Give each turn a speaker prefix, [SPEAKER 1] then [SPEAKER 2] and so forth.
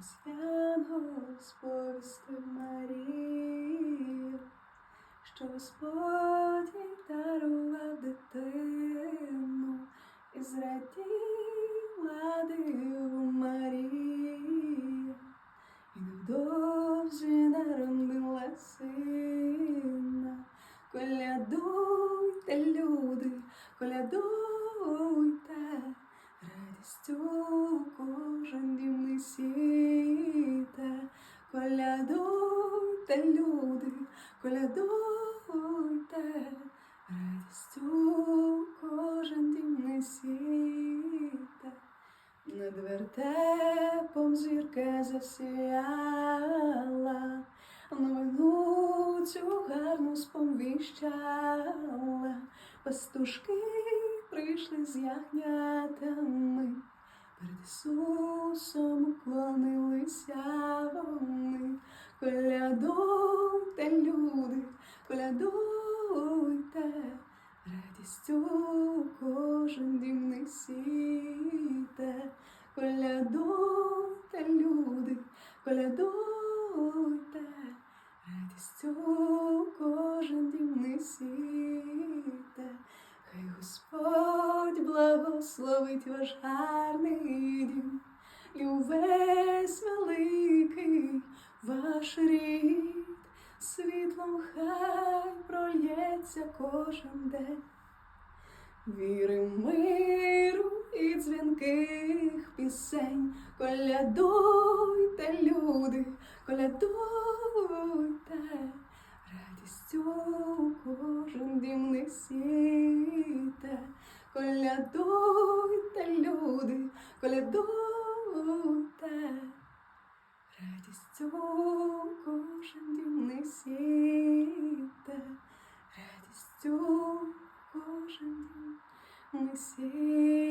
[SPEAKER 1] Ось янгол сповістив Марію, що Господь їй дарував дитину, і зраділа диву Марія, і невдовзі народила сина. Колядуйте, люди, колядуйте, радістю Колядуйте, люди, колядуйте, радістю кожен дім несіте. Над вертепом зірка засіяла, новину цю гарну сповіщала. Пастушки прийшли з ягнятами, перед Ісусом уклонилися. Колядуйте, люди, колядуйте, радістю кожен дім несіте. Колядуйте, люди, колядуйте, радістю кожен дім несіте. Хай Господь благословить ваш гарний дім великий ваш рід. Світлом хай прольється кожен день. Віри, миру і дзвінких пісень. Колядуйте, люди, колядуйте, радістю кожен дім несіте. Колядуйте, люди, колядуйте, радістю see.